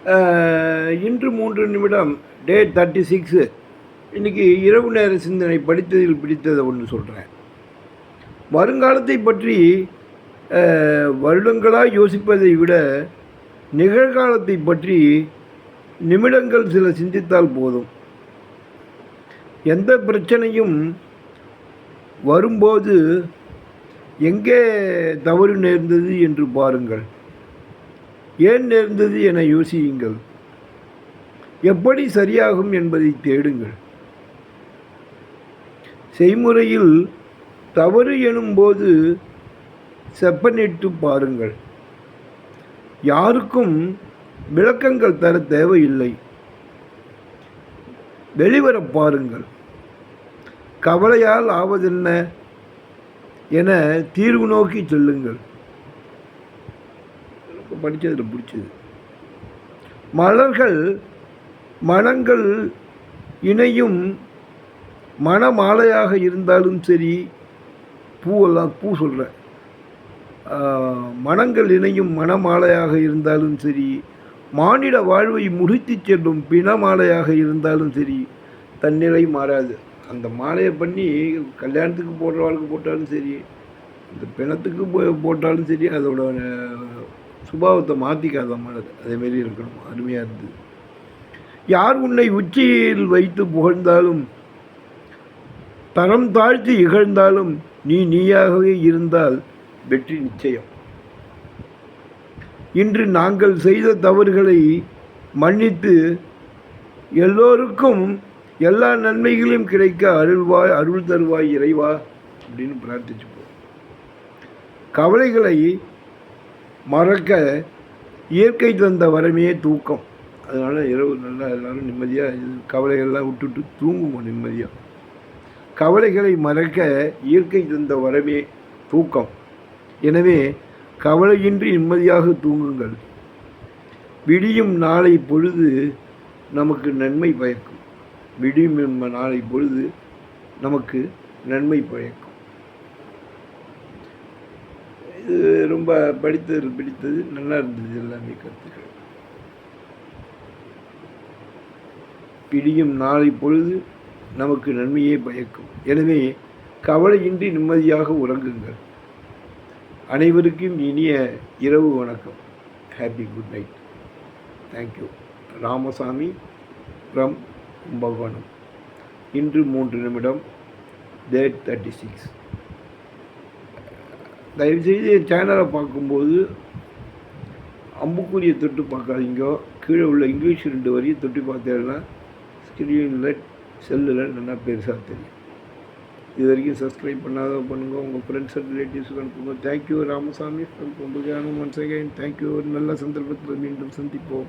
இன்று மூன்று நிமிடம் டேட் தேர்ட்டி சிக்ஸு இன்றைக்கி இரவு நேர சிந்தனை படித்ததில் பிடித்ததை ஒன்று சொல்கிறேன் வருங்காலத்தை பற்றி வருடங்களாக யோசிப்பதை விட நிகழ்காலத்தை பற்றி நிமிடங்கள் சில சிந்தித்தால் போதும். எந்த பிரச்சனையும் வரும்போது எங்கே தவறு நேர்ந்தது என்று பாருங்கள். ஏன் நேர்ந்தது என யோசியுங்கள். எப்படி சரியாகும் என்பதை தேடுங்கள். செய்முறையில் தவறு எனும்போது செப்பனிட்டு பாருங்கள். யாருக்கும் விளக்கங்கள் தர தேவையில்லை. வெளிவர பாருங்கள். கவலையால் ஆவதென்ன? என தீர்வு நோக்கி செல்லுங்கள். படித்ததில் பிடிச்சது. மலர்கள் மனங்கள் இணையும் மனமாலையாக இருந்தாலும் சரி பூவெல்லாம் பூ சொல்கிறேன் மனங்கள் இணையும் மனமாலையாக இருந்தாலும் சரி மானிட வாழ்வை முடித்து செல்லும் பிணமாலையாக இருந்தாலும் சரி தன்னிலை மாறாது. அந்த மாலையை பண்ணி கல்யாணத்துக்கு போடுற வாழ்க்கை போட்டாலும் சரி இந்த பிணத்துக்கு போ- போட்டாலும் சரி அதோட சுபாவத்தை மாற்றிக்காத மனது அதேமாரி இருக்கணும். அருமையாக இருந்தது யார் உன்னை உச்சியில் வைத்து புகழ்ந்தாலும் தரம் தாழ்த்தி இகழ்ந்தாலும் நீ நீயாகவே இருந்தால் வெற்றி நிச்சயம். இன்று நாங்கள் செய்த தவறுகளை மன்னித்து எல்லோருக்கும் எல்லா நன்மைகளையும் கிடைக்க அருள்வாய் அருள் தருவாய் இறைவா அப்படின்னு பிரார்த்திச்சுப்போம். கவலைகளை மறக்க இயற்கை தந்த வரமே தூக்கம். அதனால் இரவு நல்லா எல்லாரும் நிம்மதியாக இது கவலைகள்லாம் விட்டுட்டு தூங்குவோம் நிம்மதியாக கவலைகளை மறக்க இயற்கை தந்த வரமே தூக்கம். எனவே கவலையின்றி நிம்மதியாக தூங்குங்கள். விடியும் நாளை பொழுது நமக்கு நன்மை பயக்கும். விடியும் நாளை பொழுது நமக்கு நன்மை பயக்கும் இது ரொம்ப படித்தது பிடித்தது நல்லா இருந்தது எல்லாமே கருத்துக்கள். பிடியும் நாளை பொழுது நமக்கு நன்மையே பயக்கும். எனவே கவலையின்றி நிம்மதியாக உறங்குங்கள். அனைவருக்கும் இனிய இரவு வணக்கம். Happy good night thank you Ramasamy from Kumbakonam. இன்று மூன்று நிமிடம் டேட் தேர்ட்டி சிக்ஸ் தயவுசெய்து என் சேனலை பார்க்கும்போது அம்புக்குரிய தொட்டு பார்க்காதீங்க. கீழே உள்ள இங்கிலீஷ் ரெண்டு வரியை தொட்டு பார்த்தேன்னா ஸ்க்ரீனில் செல்லில் நல்லா பெருசாக தெரியும். இது வரைக்கும் சப்ஸ்கிரைப் பண்ணாத பண்ணுங்கள் உங்கள் ஃப்ரெண்ட்ஸ் அண்ட் ரிலேட்டிவ்ஸுக்கு அனுப்புங்க. Thank you Ramasamy. From Kumbakonam once again thank you ஒரு நல்ல சந்தர்ப்பத்தில் மீண்டும் சந்திப்போம்.